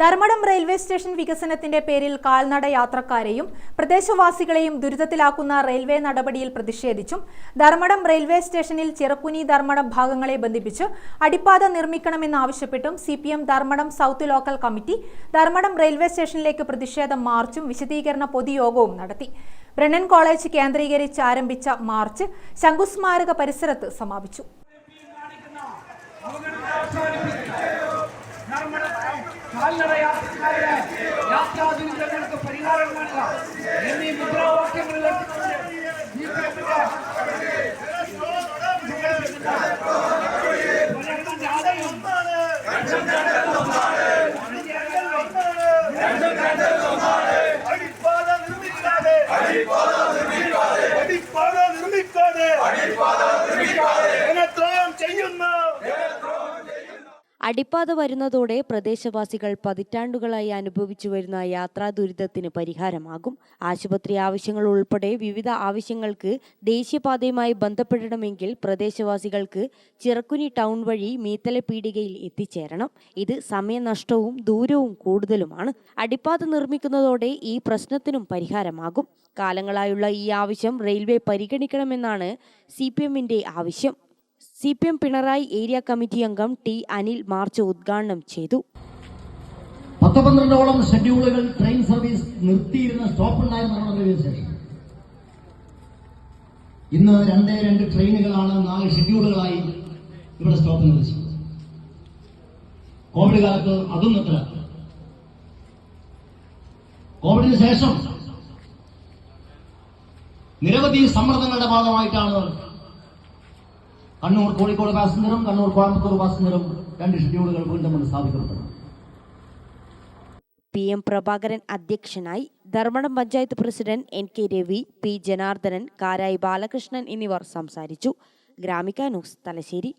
Dharmadam railway station വികസനത്തിന്റെ പേരിൽ കാൽനട യാത്രക്കാരെയും പ്രദേശവാസികളെയും ദുരിതത്തിലാക്കുന്ന റെയിൽവേ നടപടിയിൽ പ്രതിഷേധിച്ചും ധർമ്മടം റെയിൽവേ സ്റ്റേഷനിൽ ചെറുക്കുനി ധർമ്മടം ഭാഗങ്ങളെ ബന്ധിപ്പിച്ച് അടിപ്പാത നിർമ്മിക്കണമെന്നാവശ്യപ്പെട്ടും C P M Dharmadam south local committee Dharmadam railway സ്റ്റേഷനിലേക്ക് പ്രതിഷേധം മാർച്ചും വിശദീകരണ പൊതുയോഗവും നടത്തി. ബ്രണ്ണൻ കോളേജ് കേന്ദ്രീകരിച്ച് ആരംഭിച്ച മാർച്ച് ശംഖുസ്മാരക പരിസരത്ത് സമാപിച്ചു. ಕಾಲ್ನಡ ಯಾತ್ರಿಕರಿಗೆ ಯಾತ್ರಾದಿನಕ್ಕೆ ಪರಿಹಾರ ಮಾಡಿಲ್ಲ ಇಲ್ಲಿ ಮುದ್ರಾವಾಕ್ಯ அடிப்பாதா திரும்பிக்காதே அடிப்பாதா திரும்பிக்காதே അടിപ്പാത വരുന്നതോടെ പ്രദേശവാസികൾ പതിറ്റാണ്ടുകളായി അനുഭവിച്ചു വരുന്ന യാത്രാ ദുരിതത്തിന് പരിഹാരമാകും. ആശുപത്രി ആവശ്യങ്ങൾ ഉൾപ്പെടെ വിവിധ ആവശ്യങ്ങൾക്ക് ദേശീയപാതയുമായി ബന്ധപ്പെടണമെങ്കിൽ പ്രദേശവാസികൾക്ക് ചിറക്കുനി ടൗൺ വഴി മീത്തല പീടികയിൽ എത്തിച്ചേരണം. ഇത് സമയനഷ്ടവും ദൂരവും കൂടുതലുമാണ്. അടിപ്പാത നിർമ്മിക്കുന്നതോടെ ഈ പ്രശ്നത്തിനും പരിഹാരമാകും. കാലങ്ങളായുള്ള ഈ ആവശ്യം റെയിൽവേ പരിഗണിക്കണമെന്നാണ് സി പി എമ്മിന്റെ ആവശ്യം. C P M Pinarayi area committee അംഗം ടി അനിൽ മാർച്ച് ഉദ്ഘാടനം ചെയ്തു. പത്ത് പന്ത്രണ്ടോളം ഷെഡ്യൂളുകൾ ട്രെയിൻ സർവീസ് നിർത്തിയിരുന്ന സ്റ്റോപ്പ് ഉണ്ടായിരുന്ന സ്റ്റേഷൻ ഇന്ന് രണ്ടേ രണ്ട് ട്രെയിനുകളാണ് നാല് ഷെഡ്യൂളുകളായി ഇവിടെ സ്റ്റോപ്പ് നിർദ്ദേശിച്ചത് കോവിഡ് കാലത്ത് അതും നിർത്തലാക്കി കോവിഡിന് ശേഷം നിരവധി സമ്മർദ്ദങ്ങളുടെ ഭാഗമായിട്ടാണ് കണ്ണൂർ കോഴിക്കോട് പാസഞ്ചറും കണ്ണൂർ കോയമ്പത്തൂർ പാസഞ്ചറും രണ്ട് ഷെഡ്യൂളുകൾ വീണ്ടും കൊണ്ട് സ്ഥാപിക്കപ്പെട്ടത് പി എം പ്രഭാകരൻ അധ്യക്ഷനായി Dharmadam panchayat president N K Ravi P Janardhanan Karayi Balakrishnan എന്നിവർ സംസാരിച്ചു. ഗ്രാമിക ന്യൂസ് തലശ്ശേരി.